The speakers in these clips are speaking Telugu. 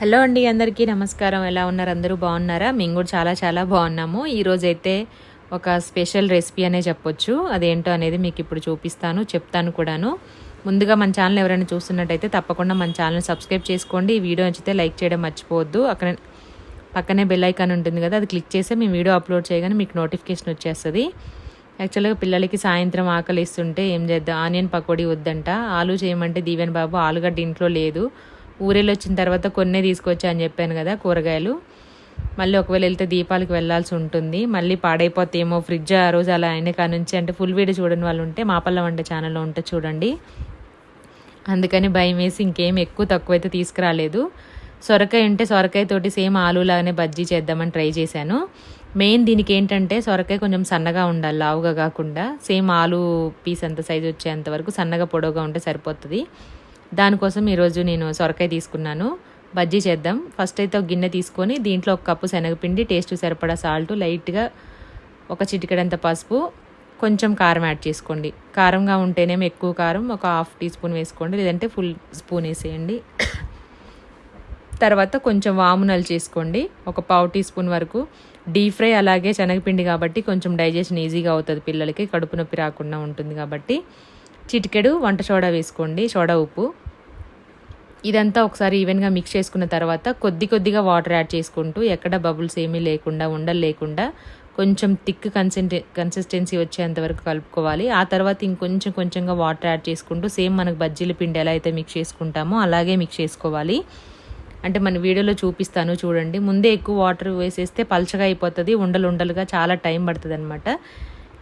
హలో అండి అందరికీ నమస్కారం. ఎలా ఉన్నారు? అందరూ బాగున్నారా? మేము కూడా చాలా చాలా బాగున్నాము. ఈరోజైతే ఒక స్పెషల్ రెసిపీ అనే చెప్పొచ్చు. అదేంటో అనేది మీకు ఇప్పుడు చూపిస్తాను చెప్తాను కూడాను. ముందుగా మన ఛానల్ ఎవరైనా చూస్తున్నట్టయితే తప్పకుండా మన ఛానల్ సబ్స్క్రైబ్ చేసుకోండి. ఈ వీడియో నచ్చితే లైక్ చేయడం మర్చిపోవద్దు. అక్కడ పక్కనే బెల్ ఐకాన్ ఉంటుంది కదా అది క్లిక్ చేస్తే మేము వీడియో అప్లోడ్ చేయగానే మీకు నోటిఫికేషన్ వచ్చేస్తుంది. యాక్చువల్గా పిల్లలకి సాయంత్రం ఆకలిస్తుంటే ఏం చేద్దాం? ఆనియన్ పకోడీ వద్దంట. ఆలు చేయమంటే దీవెన్ బాబు ఆలుగడ్డ ఇంట్లో లేదు. ఊరెళ్ళి వచ్చిన తర్వాత కొన్నే తీసుకొచ్చా అని చెప్పాను కదా కూరగాయలు. మళ్ళీ ఒకవేళ వెళ్తే దీపాలకు వెళ్ళాల్సి ఉంటుంది. మళ్ళీ పాడైపోతేమో ఫ్రిడ్జ్ ఆ రోజు అలా అయిన కాడ నుంచి అంటే ఫుల్ వీడియో చూడని వాళ్ళు ఉంటే మాపల్ల వంట ఛానల్లో ఉంటే చూడండి. అందుకని భయం వేసి ఇంకేం ఎక్కువ తక్కువ అయితే తీసుకురాలేదు. సొరకాయ ఉంటే సొరకాయ తోటి సేమ్ ఆలులాగానే బజ్జీ చేద్దామని ట్రై చేశాను. మెయిన్ దీనికి ఏంటంటే సొరకాయ కొంచెం సన్నగా ఉండాలి లావుగా కాకుండా. సేమ్ ఆలు పీస్ అంత సైజు వచ్చేంత వరకు సన్నగా పొడవుగా ఉంటే సరిపోతుంది. దానికోసం ఈరోజు నేను సొరకాయ తీసుకున్నాను. బజ్జీ చేద్దాం. ఫస్ట్ అయితే ఒక గిన్నె తీసుకొని దీంట్లో ఒక కప్పు శనగపిండి టేస్ట్ సరిపడా సాల్ట్ లైట్గా ఒక చిటికెడంత పసుపు కొంచెం కారం యాడ్ చేసుకోండి. కారంగా ఉంటేనేమో ఎక్కువ కారం ఒక హాఫ్ టీ స్పూన్ వేసుకోండి. లేదంటే ఫుల్ స్పూన్ వేసేయండి. తర్వాత కొంచెం వామునలు చేసుకోండి. ఒక పావు టీ స్పూన్ వరకు. డీప్ ఫ్రై అలాగే శనగపిండి కాబట్టి కొంచెం డైజెషన్ ఈజీగా అవుతుంది పిల్లలకి. కడుపు నొప్పి రాకుండా ఉంటుంది కాబట్టి. చిటికెడు వంట సోడా వేసుకోండి సోడా ఉప్పు. ఇదంతా ఒకసారి ఈవెన్గా మిక్స్ చేసుకున్న తర్వాత కొద్ది కొద్దిగా వాటర్ యాడ్ చేసుకుంటూ ఎక్కడ బబుల్స్ ఏమీ లేకుండా ఉండలు లేకుండా కొంచెం థిక్ కన్సిస్టె కన్సిస్టెన్సీ వచ్చేంత వరకు కలుపుకోవాలి. ఆ తర్వాత ఇంకొంచెం కొంచెంగా వాటర్ యాడ్ చేసుకుంటూ సేమ్ మనకు బజ్జీల పిండి ఎలా అయితే మిక్స్ చేసుకుంటామో అలాగే మిక్స్ చేసుకోవాలి. అంటే మన వీడియోలో చూపిస్తాను చూడండి. ముందే ఎక్కువ వాటర్ వేసేస్తే పల్చగా అయిపోతుంది ఉండలు ఉండలుగా చాలా టైం పడుతుంది అనమాట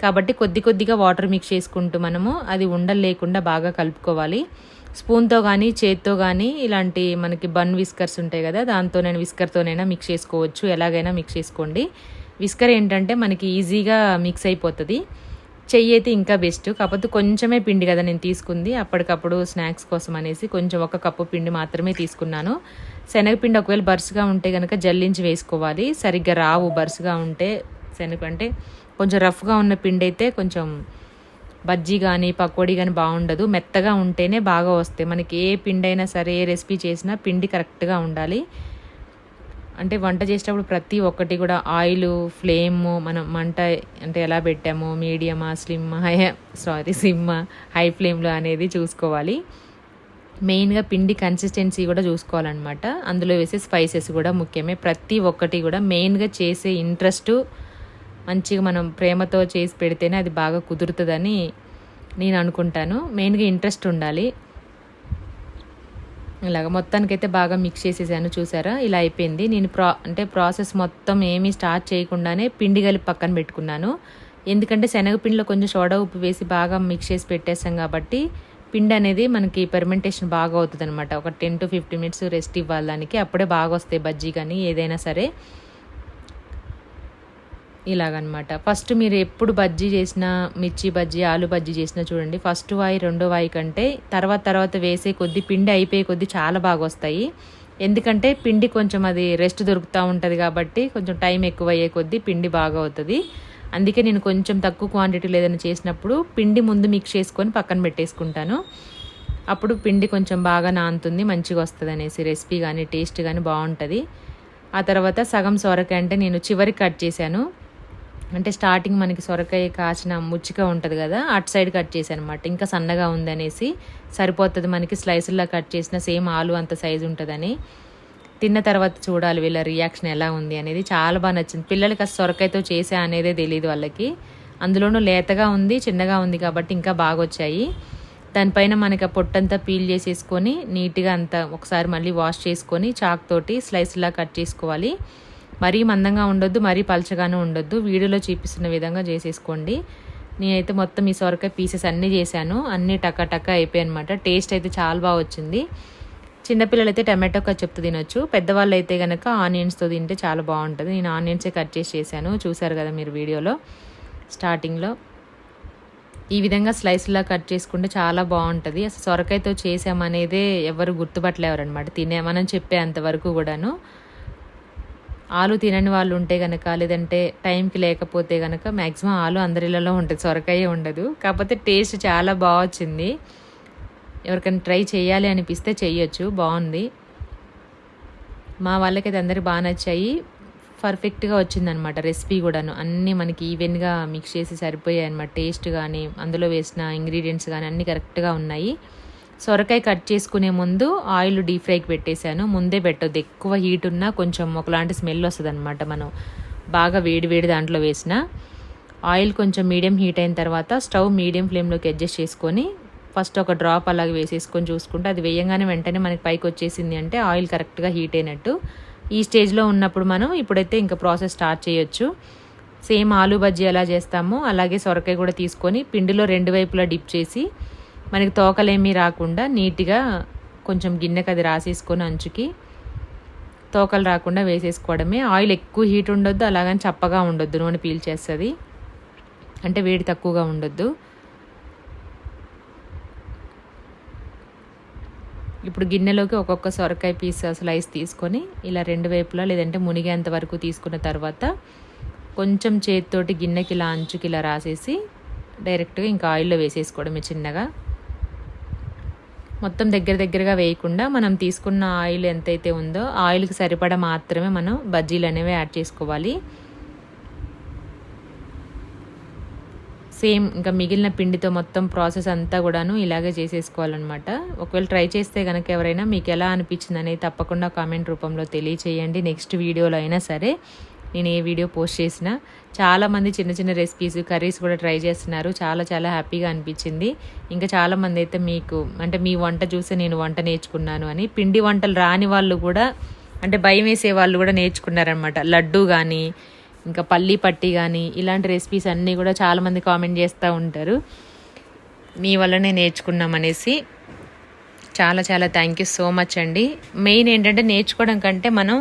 కాబట్టి కొద్ది కొద్దిగా వాటర్ మిక్స్ చేసుకుంటూ మనము అది ఉండలు లేకుండా బాగా కలుపుకోవాలి. స్పూన్తో కానీ చేత్తో కానీ ఇలాంటి మనకి బన్ విస్కర్స్ ఉంటాయి కదా దాంతో నేను విస్కర్తోనైనా మిక్స్ చేసుకోవచ్చు. ఎలాగైనా మిక్స్ చేసుకోండి. విస్కర్ ఏంటంటే మనకి ఈజీగా మిక్స్ అయిపోతుంది. చెయ్యి అయితే ఇంకా బెస్ట్. కాకపోతే కొంచెమే పిండి కదా నేను తీసుకుంది. అప్పటికప్పుడు స్నాక్స్ కోసం అనేసి కొంచెం ఒక కప్పు పిండి మాత్రమే తీసుకున్నాను. శనగపిండి ఒకవేళ బరుసుగా ఉంటే కనుక జల్లించి వేసుకోవాలి. సరిగ్గా రావు బరుసుగా ఉంటే శనగ అంటే కొంచెం రఫ్గా ఉన్న పిండి అయితే కొంచెం బజ్జీ కానీ పకోడీ కానీ బాగుండదు. మెత్తగా ఉంటేనే బాగా వస్తాయి. మనకి ఏ పిండి అయినా సరే ఏ రెసిపీ చేసినా పిండి కరెక్ట్గా ఉండాలి. అంటే వంట చేసేటప్పుడు ప్రతి ఒక్కటి కూడా ఆయిల్ ఫ్లేమ్ మనం మంట అంటే ఎలా పెట్టామో మీడియమా slim high sorry sim high ఫ్లేమ్లో అనేది చూసుకోవాలి. మెయిన్గా పిండి కన్సిస్టెన్సీ కూడా చూసుకోవాలన్నమాట. అందులో వేసే స్పైసెస్ కూడా ముఖ్యమే. ప్రతి ఒక్కటి కూడా మెయిన్గా చేసే ఇంట్రెస్ట్ మంచిగా మనం ప్రేమతో చేసి పెడితేనే అది బాగా కుదురుతుందని నేను అనుకుంటాను. మెయిన్గా ఇంట్రెస్ట్ ఉండాలి. ఇలాగ మొత్తానికైతే బాగా మిక్స్ చేసేసాను చూసారా? ఇలా అయిపోయింది. నేను ప్రా అంటే ప్రాసెస్ మొత్తం ఏమీ స్టార్ట్ చేయకుండానే పిండి కలిపి పక్కన పెట్టుకున్నాను. ఎందుకంటే శనగపిండిలో కొంచెం సోడా ఉప్పు వేసి బాగా మిక్స్ చేసి పెట్టేసాం కాబట్టి పిండి అనేది మనకి పెర్మెంటేషన్ బాగా అవుతుంది అనమాట ఒక ten to fifty minutes rest ఇవ్వాలి దానికి. అప్పుడే బాగా వస్తాయి బజ్జీ కానీ ఏదైనా సరే. ఇలాగనమాట. ఫస్ట్ మీరు ఎప్పుడు బజ్జీ చేసినా మిర్చి బజ్జీ ఆలు బజ్జీ చేసినా చూడండి ఫస్ట్ వాయి రెండో వాయి కంటే తర్వాత తర్వాత వేసే కొద్ది పిండి అయిపోయే కొద్ది చాలా బాగా వస్తాయి. ఎందుకంటే పిండి కొంచెం అది రెస్ట్ దొరుకుతూ ఉంటుంది కాబట్టి కొంచెం టైం ఎక్కువ అయ్యే కొద్దీ పిండి బాగా అవుతుంది. అందుకే నేను కొంచెం తక్కువ క్వాంటిటీలో ఏదైనా చేసినప్పుడు పిండి ముందు మిక్స్ చేసుకొని పక్కన పెట్టేసుకుంటాను. అప్పుడు పిండి కొంచెం బాగా నానుతుంది మంచిగా వస్తుంది అనేసి రెసిపీ కానీ టేస్ట్ కానీ బాగుంటుంది. ఆ తర్వాత సగం సొరకాయ అంటే నేను చివరికి కట్ చేశాను. అంటే స్టార్టింగ్ మనకి సొరకాయ కాచిన ముచ్చిగా ఉంటుంది కదా అటు సైడ్ కట్ చేశాను అనమాట ఇంకా సన్నగా ఉందనేసి సరిపోతుంది మనకి స్లైస్లా కట్ చేసిన సేమ్ ఆలు అంత సైజు ఉంటుందని. తిన్న తర్వాత చూడాలి వీళ్ళ రియాక్షన్ ఎలా ఉంది అనేది. చాలా బాగా నచ్చింది. పిల్లలకి అసలు సొరకాయతో చేసా అనేదే తెలియదు వాళ్ళకి. అందులోనూ లేతగా ఉంది చిన్నగా ఉంది కాబట్టి ఇంకా బాగా వచ్చాయి దానిపైన మనకి ఆ పొట్టంతా పీల్ చేసేసుకొని నీట్గా అంతా ఒకసారి మళ్ళీ వాష్ చేసుకొని చాక్ తోటి స్లైస్లా కట్ చేసుకోవాలి. మరీ మందంగా ఉండొద్దు మరీ పలచగానే ఉండొద్దు. వీడియోలో చూపిస్తున్న విధంగా చేసేసుకోండి. నేనైతే మొత్తం ఈ సొరకాయ పీసెస్ అన్నీ చేశాను. అన్నీ టక్క టక్క అయిపోయాయి అనమాట టేస్ట్ అయితే చాలా బాగా వచ్చింది. చిన్నపిల్లలు అయితే టమాటో చెప్తూ తినొచ్చు. పెద్దవాళ్ళు అయితే కనుక ఆనియన్స్తో తింటే చాలా బాగుంటుంది. నేను ఆనియన్సే కట్ చేసి చేశాను. చూసారు కదా మీరు వీడియోలో స్టార్టింగ్లో ఈ విధంగా స్లైస్లా కట్ చేసుకుంటే చాలా బాగుంటుంది. అసలు సొరకాయతో చేసామనేదే ఎవరు గుర్తుపట్టలేవరనమాట తినే మనం చెప్పే అంతవరకు కూడాను. ఆలు తినని వాళ్ళు ఉంటే కనుక లేదంటే టైంకి లేకపోతే కనుక మ్యాక్సిమం ఆలు అందరిలలో ఉంటుంది సొరకాయ ఉండదు. కాకపోతే టేస్ట్ చాలా బాగా వచ్చింది. ఎవరికైనా ట్రై చేయాలి అనిపిస్తే చేయొచ్చు బాగుంది. మా వాళ్ళకైతే అందరికి బాగా నచ్చాయి. పర్ఫెక్ట్గా వచ్చిందనమాట రెసిపీ కూడాను. అన్నీ మనకి ఈవెన్గా మిక్స్ చేసి సరిపోయాయి అనమాట టేస్ట్ కానీ అందులో వేసిన ఇంగ్రీడియంట్స్ కానీ అన్నీ కరెక్ట్గా ఉన్నాయి. సొరకాయ కట్ చేసుకునే ముందు ఆయిల్ డీప్ ఫ్రైకి పెట్టేశాను. ముందే పెట్టొద్దు. ఎక్కువ హీట్ ఉన్నా కొంచెం ఒకలాంటి స్మెల్ వస్తుంది అనమాట మనం. బాగా వేడి వేడి దాంట్లో వేసిన. ఆయిల్ కొంచెం మీడియం హీట్ అయిన తర్వాత స్టవ్ మీడియం ఫ్లేమ్లోకి అడ్జస్ట్ చేసుకొని ఫస్ట్ ఒక డ్రాప్ అలాగే వేసేసుకొని చూసుకుంటే అది వేయంగానే వెంటనే మనకి పైకి వచ్చేసింది అంటే ఆయిల్ కరెక్ట్గా హీట్ అయినట్టు. ఈ స్టేజ్లో ఉన్నప్పుడు మనం ఇప్పుడైతే ఇంకా ప్రాసెస్ స్టార్ట్ చేయొచ్చు. సేమ్ ఆలు బజ్జీ ఎలా చేస్తామో అలాగే సొరకాయ కూడా తీసుకొని పిండిలో రెండు వైపులా డిప్ చేసి మనకి తోకలేమీ రాకుండా నీట్గా కొంచెం గిన్నెకి అది రాసేసుకొని అంచుకి తోకలు రాకుండా వేసేసుకోవడమే. ఆయిల్ ఎక్కువ హీట్ ఉండొద్దు అలాగని చప్పగా ఉండొద్దు నూనె పీల్చేస్తుంది. అంటే వేడి తక్కువగా ఉండొద్దు. ఇప్పుడు గిన్నెలోకి ఒక్కొక్క సొరకాయ పీస్ స్లైస్ తీసుకొని ఇలా రెండు వైపులా లేదంటే మునిగేంత వరకు తీసుకున్న తర్వాత కొంచెం చేతితోటి గిన్నెకి ఇలా అంచుకి ఇలా రాసేసి డైరెక్ట్గా ఇంకా ఆయిల్లో వేసేసుకోవడమే చిన్నగా. మొత్తం దగ్గర దగ్గరగా వేయకుండా మనం తీసుకున్న ఆయిల్ ఎంతైతే ఉందో ఆయిల్కి సరిపడా మాత్రమే మనం బజ్జీలు అనేవి యాడ్ చేసుకోవాలి. సేమ్ ఇంకా మిగిలిన పిండితో మొత్తం ప్రాసెస్ అంతా కూడాను ఇలాగే చేసేసుకోవాలన్నమాట. ఒకవేళ ట్రై చేస్తే కనుక ఎవరైనా మీకు ఎలా అనిపించింది అనేది తప్పకుండా కామెంట్ రూపంలో తెలియచేయండి. నెక్స్ట్ వీడియోలో అయినా సరే నేను ఏ వీడియో పోస్ట్ చేసినా చాలామంది చిన్న చిన్న రెసిపీస్ కర్రీస్ కూడా ట్రై చేస్తున్నారు. చాలా చాలా హ్యాపీగా అనిపించింది. ఇంకా చాలామంది అయితే మీకు అంటే మీ వంట చూసి నేను వంట నేర్చుకున్నాను అని. పిండి వంటలు రాని వాళ్ళు కూడా అంటే భయం వేసే వాళ్ళు కూడా నేర్చుకున్నారనమాట లడ్డు కానీ ఇంకా పల్లీ పట్టి కానీ ఇలాంటి రెసిపీస్ అన్నీ కూడా చాలామంది కామెంట్ చేస్తూ ఉంటారు. మీ వల్లనే నేర్చుకున్నాం అనేసి చాలా చాలా థ్యాంక్ యూ సో మచ్ అండి. మెయిన్ ఏంటంటే నేర్చుకోవడం కంటే మనం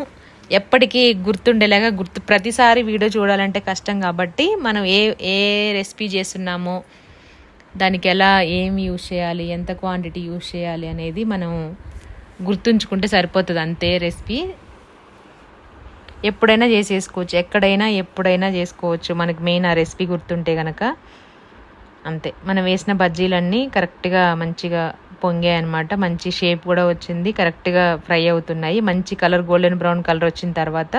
ఎప్పటికీ గుర్తుండేలాగా గుర్తు ప్రతిసారి వీడియో చూడాలంటే కష్టం కాబట్టి మనం ఏ ఏ రెసిపీ చేస్తున్నామో దానికి ఎలా ఏం యూజ్ చేయాలి ఎంత క్వాంటిటీ యూజ్ చేయాలి అనేది మనం గుర్తుంచుకుంటే సరిపోతుంది అంతే రెసిపీ. ఎప్పుడైనా చేసేసుకోవచ్చు ఎక్కడైనా ఎప్పుడైనా చేసుకోవచ్చు మనకి మెయిన్ ఆ రెసిపీ గుర్తుంటే కనుక అంతే. మనం వేసిన బజ్జీలన్నీ కరెక్ట్గా మంచిగా పొంగాయి అనమాట మంచి షేప్ కూడా వచ్చింది. కరెక్ట్గా ఫ్రై అవుతున్నాయి. మంచి కలర్ గోల్డెన్ బ్రౌన్ కలర్ వచ్చిన తర్వాత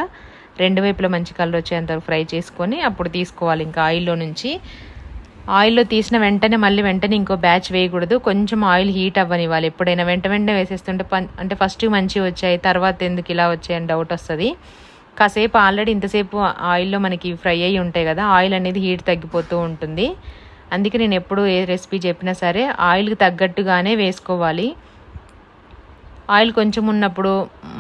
రెండు వైపులా మంచి కలర్ వచ్చేంత ఫ్రై చేసుకొని అప్పుడు తీసుకోవాలి. ఇంకా ఆయిల్లో నుంచి ఆయిల్లో తీసిన వెంటనే మళ్ళీ వెంటనే ఇంకో బ్యాచ్ వేయకూడదు. కొంచెం ఆయిల్ హీట్ అవ్వనివ్వాలి. ఎప్పుడైనా వెంట వెంటనే వేసేస్తుంటే అంటే ఫస్ట్ మంచిగా వచ్చాయి. తర్వాత ఎందుకు ఇలా వచ్చాయని డౌట్ వస్తుంది. కాసేపు ఆల్రెడీ ఇంతసేపు ఆయిల్లో మనకి ఫ్రై అయ్యి ఉంటాయి కదా ఆయిల్ అనేది హీట్ తగ్గిపోతూ ఉంటుంది. అందుకే నేను ఎప్పుడు ఏ రెసిపీ చెప్పినా సరే ఆయిల్కి తగ్గట్టుగానే వేసుకోవాలి. ఆయిల్ కొంచెం ఉన్నప్పుడు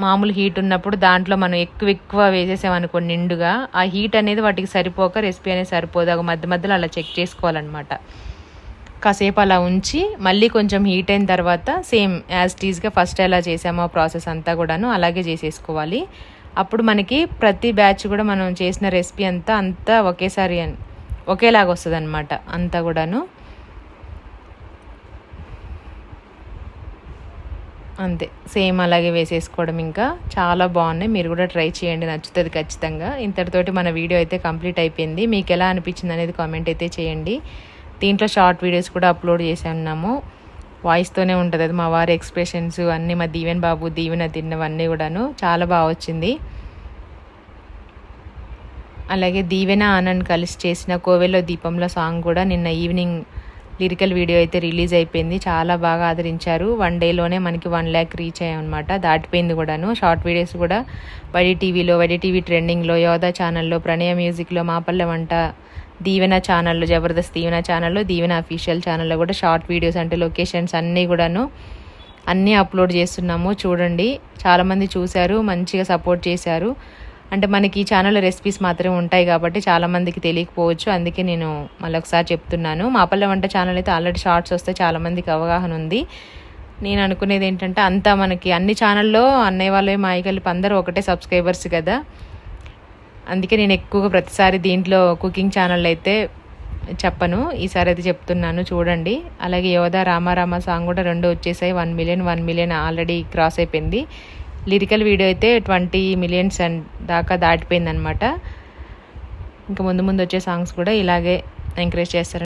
మామూలు హీట్ ఉన్నప్పుడు దాంట్లో మనం ఎక్కువ ఎక్కువ వేసేసామనుకో నిండుగా ఆ హీట్ అనేది వాటికి సరిపోక రెసిపీ అనేది సరిపోదు. మధ్య మధ్యలో అలా చెక్ చేసుకోవాలన్నమాట. కాసేపు అలా ఉంచి మళ్ళీ కొంచెం హీట్ అయిన తర్వాత సేమ్ యాజ్ టీజ్గా ఫస్ట్ ఎలా చేసామో ప్రాసెస్ అంతా కూడాను అలాగే చేసేసుకోవాలి. అప్పుడు మనకి ప్రతి బ్యాచ్ కూడా మనం చేసిన రెసిపీ అంతా అంతా ఒకేసారి ఒకేలాగా వస్తుంది అనమాట అంతా కూడాను. అంతే సేమ్ అలాగే వేసేసుకోవడం ఇంకా. చాలా బాగున్నాయి మీరు కూడా ట్రై చేయండి నచ్చుతుంది ఖచ్చితంగా. ఇంతటితోటి మన వీడియో అయితే కంప్లీట్ అయిపోయింది. మీకు ఎలా అనిపించింది అనేది కామెంట్ అయితే చేయండి. దీంట్లో షార్ట్ వీడియోస్ కూడా అప్లోడ్ చేసి ఉన్నాము వాయిస్తోనే ఉంటుంది అది మా వారి ఎక్స్ప్రెషన్స్ అన్నీ మా దీవెన్ బాబు దీవెన తిన్నవన్నీ కూడాను. చాలా బాగా వచ్చింది. అలాగే దీవెన ఆనంద్ కలిసి చేసిన కోవెల్లో దీపంలో సాంగ్ కూడా నిన్న ఈవినింగ్ లిరికల్ వీడియో అయితే రిలీజ్ అయిపోయింది. చాలా బాగా ఆదరించారు. వన్ డేలోనే మనకి వన్ ల్యాక్ రీచ్ అయ్యామన్నమాట దాటిపోయింది కూడాను. షార్ట్ వీడియోస్ కూడా వడి టీవీలో వడి టీవీ ట్రెండింగ్లో యోధా ఛానల్లో ప్రణయ మ్యూజిక్లో మాపల్లె వంట దీవెన ఛానల్లో జబర్దస్త్ దీవెన ఛానల్లో దీవెన అఫీషియల్ ఛానల్లో కూడా షార్ట్ వీడియోస్ అంటే లొకేషన్స్ అన్నీ కూడాను అన్నీ అప్లోడ్ చేస్తున్నాము. చూడండి. చాలామంది చూశారు. మంచిగా సపోర్ట్ చేశారు. అంటే మనకి ఈ ఛానల్లో రెసిపీస్ మాత్రమే ఉంటాయి కాబట్టి చాలామందికి తెలియకపోవచ్చు. అందుకే నేను మళ్ళీ ఒకసారి చెప్తున్నాను. మాపల్లె వంట ఛానల్ అయితే ఆల్రెడీ షార్ట్స్ వస్తే చాలామందికి అవగాహన ఉంది. నేను అనుకునేది ఏంటంటే అంతా మనకి అన్ని ఛానల్లో అన్నయ్య వాళ్ళే మాయ కలిపి అందరూ ఒకటే సబ్స్క్రైబర్స్ కదా. అందుకే నేను ఎక్కువగా ప్రతిసారి దీంట్లో కుకింగ్ ఛానల్ అయితే చెప్పను. ఈసారి అయితే చెప్తున్నాను చూడండి. అలాగే యోధా రామారామ సాంగ్ కూడా రెండు వచ్చేసాయి. One million one million already cross అయిపోయింది. లిరికల్ వీడియో అయితే ట్వంటీ మిలియన్స్ దాకా దాటిపోయిందనమాట ఇంకా ముందు ముందు వచ్చే సాంగ్స్ కూడా ఇలాగే ఎంకరేజ్ చేస్తారు